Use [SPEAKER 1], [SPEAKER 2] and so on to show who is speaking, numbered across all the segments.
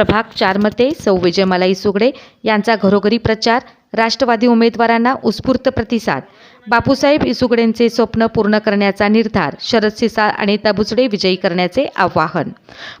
[SPEAKER 1] प्रभाग चारमध्ये सौ विजयमलाई सुगडे यांचा घरोघरी प्रचार राष्ट्रवादी उमेदवारांना उत्स्फूर्त प्रतिसाद. बापूसाहेब इसुगडेंचे स्वप्न पूर्ण करण्याचा निर्धार शरद सिसाळ आणि तबुचडे विजयी करण्याचे आवाहन.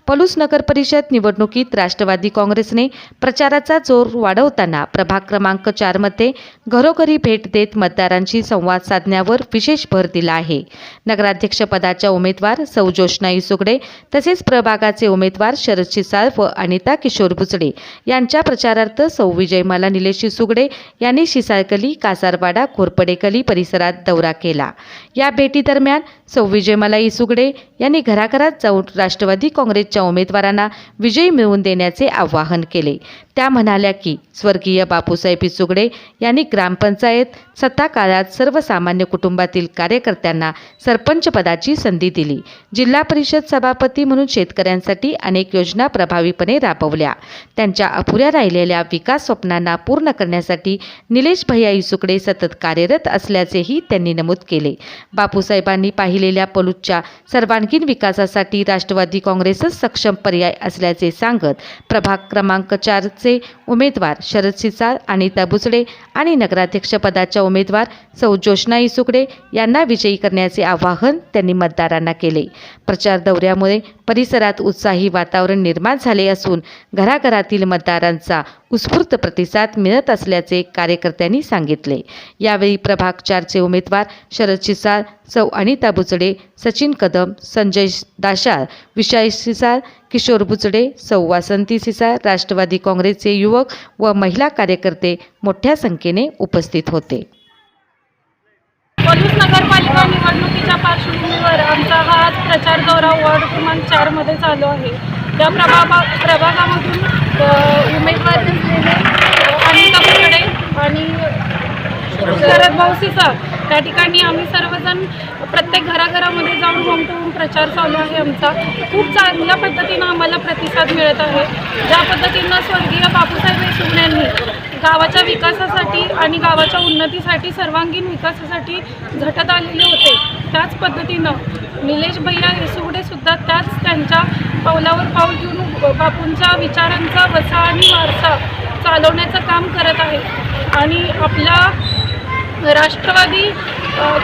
[SPEAKER 1] पलूस नगर परिषद निवडणुकीत राष्ट्रवादी काँग्रेसने प्रचाराचा जोर वाढवताना प्रभाग क्रमांक चारमध्ये घरोघरी भेट देत मतदारांशी संवाद साधण्यावर विशेष भर दिला आहे. नगराध्यक्षपदाच्या उमेदवार सौ इसुगडे तसेच प्रभागाचे उमेदवार शरद सिसाळ व अनिता किशोर बुचडे यांच्या प्रचारार्थ सौ विजयमाला निलेश इसुगडे यांनी शिसाळकली कासारवाडा घोरपडेकली परिसरात दौरा केला. या भेटीदरम्यान सौ. मलाई सुगडे यांनी घराघरात जाऊन राष्ट्रवादी काँग्रेसच्या उमेदवारांना विजयी मिळवून देण्याचे आवाहन केले. त्या म्हणाल्या की स्वर्गीय बापूसाहेब सुगडे यांनी ग्रामपंचायत सत्ता काळात सर्वसामान्य कुटुंबातील कार्यकर्त्यांना सरपंच पदाची संधी दिली. जिल्हा परिषद सभापती म्हणून शेतकऱ्यांसाठी अनेक योजना प्रभावीपणे राबवल्या. त्यांच्या अपुऱ्या राहिलेल्या विकास स्वप्नांना पूर्ण करण्यासाठी निलेश भैया इसुकडे सतत कार्यरत असल्याचेही त्यांनी नमूद केले. बापूसाहेबांनी पाहिलेल्या पलूतच्या सर्वांगीण विकासासाठी राष्ट्रवादी काँग्रेसच सक्षम पर्याय असल्याचे सांगत प्रभाग क्रमांक चारचे उमेदवार शरद सिसाळ अनिता बुचडे आणि नगराध्यक्षपदाच्या उमेदवार सौ जोशना इसुकडे यांना विजयी करण्याचे आवाहन त्यांनी मतदारांना केले. प्रचार दौऱ्यामुळे परिसरात उत्साही वातावरण निर्माण झाले असून घराघरातील मतदारांचा उत्स्फूर्त प्रतिसाद मिळत असल्याचे कार्यकर्त्यांनी सांगितले. यावेळी प्रभाग चारचे उमेदवार शरद शिसाळ सौ अनिता बुचडे सचिन कदम संजय दाशाळ विशाल सिसाळ किशोर बुचडे सौ वासंती सिसाळ राष्ट्रवादी काँग्रेसचे युवक व महिला कार्यकर्ते मोठ्या संख्येने उपस्थित होते.
[SPEAKER 2] पोलीस निवडणुकीच्या पार्श्वभूमीवर आमचा हा आज प्रचार दौरा वॉर्ड क्रमांक चारमध्ये चालू आहे. त्या प्रभागा प्रभागामधून उमेदवार असलेले अनिता बुकडे आणि शरद भाऊसीचा त्या ठिकाणी आम्ही सर्वजण प्रत्येक घराघरामध्ये जाऊन होम टू होम प्रचार चालू आहे आमचा. खूप चांगल्या पद्धतीनं आम्हाला प्रतिसाद मिळत आहे. ज्या पद्धतीनं स्वर्गीय बापूसाहेब देशमुख यांनी गावाच्या विकासासाठी आणि गावाच्या उन्नतीसाठी सर्वांगीण विकासासाठी झटत आलेले होते. त्याच पद्धतीनं निलेश भैया येसुगडेसुद्धा त्याच त्यांच्या पावलावर पाऊल घेऊन बापूंच्या विचारांचा वसा आणि वारसा चालवण्याचं काम करत आहे आणि आपला राष्ट्रवादी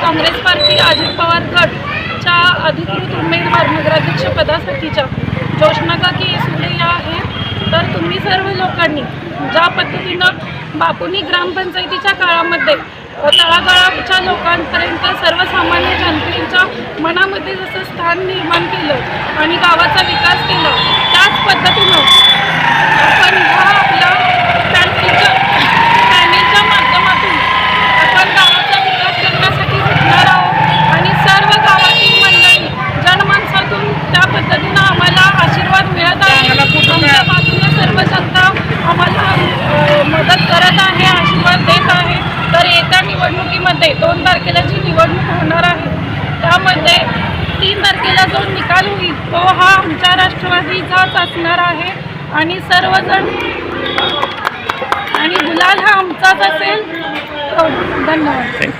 [SPEAKER 2] काँग्रेस पार्टी अजित पवार गटच्या अधिकृत उमेदवार नगराध्यक्षपदासाठीच्या जोशनाका की येसुगडे या आहेत. तुम्ही सर्व लोकांनी ज्या पद्धतीनं बापूंनी ग्रामपंचायतीच्या काळामध्ये तळागाळाच्या लोकांपर्यंत सर्वसामान्य जनतेच्या मनामध्ये जसं स्थान निर्माण केलं आणि गावाचा विकास केला त्याच पद्धतीनं आपण ह्या आपल्या पॅनलच्या पॅनेलच्या माध्यमातून आपण गावाचा विकास करण्यासाठी झटणार आहोत आणि सर्व गावातील मंडळी जनमानसातून त्या पद्धतीनं आम्हाला आशीर्वाद मिळत आहे आमच्या बाजूने सर्व जनता आम्हाला अ, मदत करत आहे आशीर्वाद देत आहे तर येत्या निवडणुकीमध्ये दोन तारखेला जी निवडणूक होणार आहे त्यामध्ये तीन तारखेला जो निकाल होईल तो हा आमच्या राष्ट्रवादीचाच असणार आहे. आणि सर्वजण आणि गुलाल हा आमचाच असेल. हो, धन्यवाद.